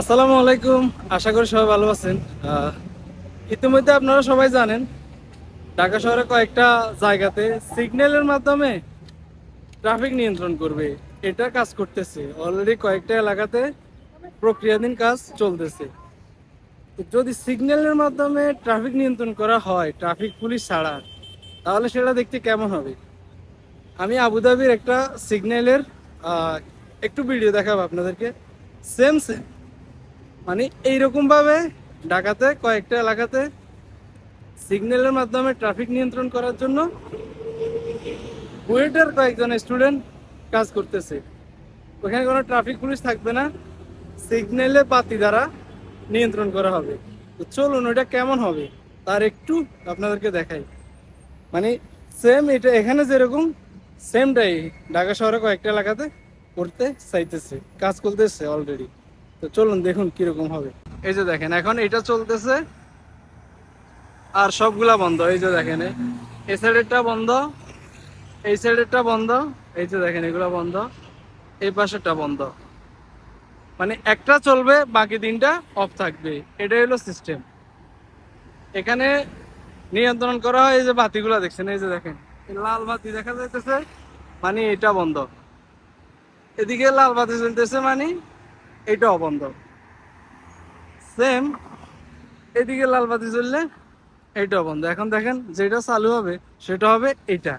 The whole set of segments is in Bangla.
আসসালামু আলাইকুম। আশা করি সবাই ভালো আছেন। ইতিমধ্যে আপনারা সবাই জানেন, ঢাকা শহরে কয়েকটা জায়গাতে সিগন্যালের মাধ্যমে ট্রাফিক নিয়ন্ত্রণ করবে। এটা কাজ করতেছে। অলরেডি কয়েকটা এলাকাতে প্রক্রিয়াধীন কাজ চলতেছে। যদি সিগন্যালের মাধ্যমে ট্রাফিক নিয়ন্ত্রণ করা হয়, ট্রাফিক পুলিশ ছাড়া, তাহলে সেটা দেখতে কেমন হবে? আমি আবুধাবির একটা সিগন্যালের একটু ভিডিও দেখাবো আপনাদেরকে। সেম সেম মানে এইরকম ভাবে ঢাকাতে কয়েকটা এলাকাতে সিগন্যালের মাধ্যমে ট্রাফিক নিয়ন্ত্রণ করার জন্য বুয়েটের কয়েকজন স্টুডেন্ট কাজ করতেছে। ওখানে কোনো ট্রাফিক পুলিশ থাকবে না, সিগন্যালে বাতি দ্বারা নিয়ন্ত্রণ করা হবে। তো চলুন, ওটা কেমন হবে তার একটু আপনাদেরকে দেখাই। মানে সেম এটা, এখানে যেরকম সেমটাই ঢাকা শহরে কয়েকটা এলাকাতে করতে চাইতেছে, কাজ করতেছে অলরেডি তো চলুন দেখুন কীরকম হবে। এই যে দেখেন, এখন এটা চলতেছে আর সবগুলা বন্ধ। এই যে দেখেন, এই- সাইডেরটা বন্ধ, এই সাইডেরটা বন্ধ, এই যে দেখেন, এগুলা বন্ধ, এই পাশেরটা বন্ধ। মানে একটা চলবে, বাকি তিনটা অফ থাকবে। এটাই হলো সিস্টেম এখানে নিয়ন্ত্রণ করা হয় এই যে বাতিগুলা দেখছেন, এই যে দেখেন, লাল বাতি দেখা যাইতেছে মানে এটা বন্ধ। এদিকে লাল বাতি চলতেছে মানে এটাও বন্ধ। সেম এদিকে লাল বাতি জ্বললে এইটাও বন্ধ। এখন দেখেন যেটা চালু হবে, সেটা হবে এটা।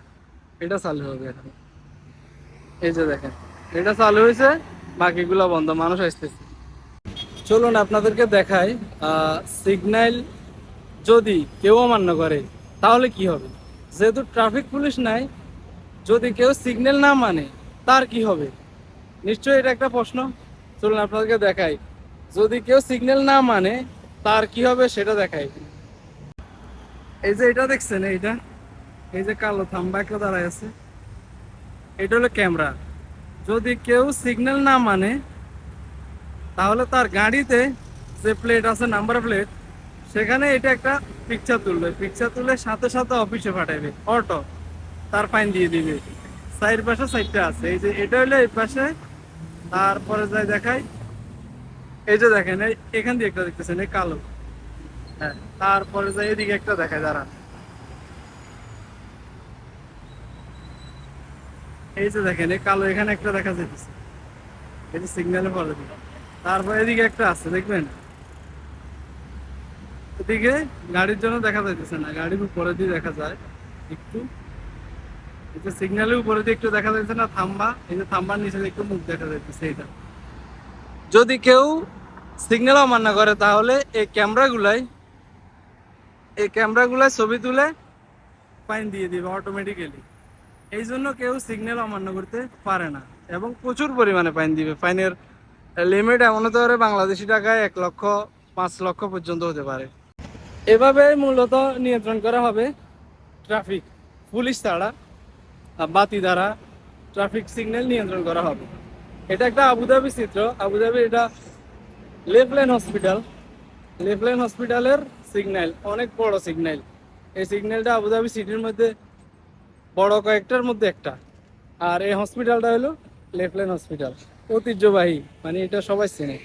এটা চালু হবে এখন। এই যে দেখেন, এটা চালু হয়েছে, বাকিগুলো বন্ধ, মানুষ আসতেছে। চলুন আপনাদেরকে দেখাই সিগন্যাল যদি কেউ অমান্য করে, তাহলে কি হবে? যেহেতু ট্রাফিক পুলিশ নাই, যদি কেউ সিগন্যাল না মানে তার কি হবে? নিশ্চয়ই এটা একটা প্রশ্ন। চলুন আপনাদেরকে দেখাই। যদি কেউ সিগন্যাল না মানে তার কি হবে সেটা দেখাই। এই যে এটা দেখছেন এইটা? এই যে কালো থাম্বা একটা দাঁড়ায় আছে। এটা হলো ক্যামেরা যদি কেউ সিগন্যাল না মানে তাহলে তার গাড়িতে যে প্লেট আছে নাম্বার প্লেট সেখানে এটা একটা পিকচার তুলবে। পিকচার তুলে সাথে সাথে অফিসে পাঠাবে অটো তার ফাইন দিয়ে দিবে। সাইড পাশে সাইডটা আছে। এই যে এটা হলো এই পাশে তারপরে যাই দেখাই, এই যে দেখেন এখান দিয়ে একটা দেখতেছেন, এই কালো। হ্যাঁ তারপরে যাই এদিকে একটা দেখায় দাঁড়া এই যে দেখেন, এই কালো এখানে একটা দেখা যাইতেছে। এই যে সিগন্যালে পরে তারপর এদিকে একটা আছে, দেখবেন? এদিকে গাড়ির জন্য দেখা যাইতেছে না, গাড়ির উপরে দিয়ে দেখা যায়, একটু সিগন্যালের উপরে একটু দেখা যাচ্ছে না, থাম্বা। এই যে থাম্বার নিচে একটু মুখ দেখা যাইতেছে এটা যদি কেউ সিগন্যাল অমান্য করে, তাহলে এই ক্যামেরাগুলাই এই ক্যামেরাগুলাই ছবি তুলে ফাইন দিয়ে দিবে অটোমেটিক্যালি এই জন্য কেউ সিগন্যাল অমান্য করতে পারে না এবং প্রচুর পরিমাণে ফাইন দিবে। ফাইনের লিমিট এমন হতে পারে বাংলাদেশি টাকায় এক লক্ষ, পাঁচ লক্ষ পর্যন্ত হতে পারে। এভাবে মূলত নিয়ন্ত্রণ করা হবে ট্রাফিক পুলিশ ছাড়া। বাতি দ্বারা ট্রাফিক সিগন্যাল নিয়ন্ত্রণ করা হবে। এটা একটা আবুধাবি চিত্র। আবুধাবি এটা left line hospital left line হসপিটালের সিগন্যাল অনেক বড় সিগন্যাল এই সিগন্যালটা আবুধাবি সিটির মধ্যে, বড় কয়েকটার মধ্যে একটা। আর এই হসপিটালটা হলো লেফট লাইন হসপিটাল ঐতিহ্যবাহী মানে এটা সবাই চেনে।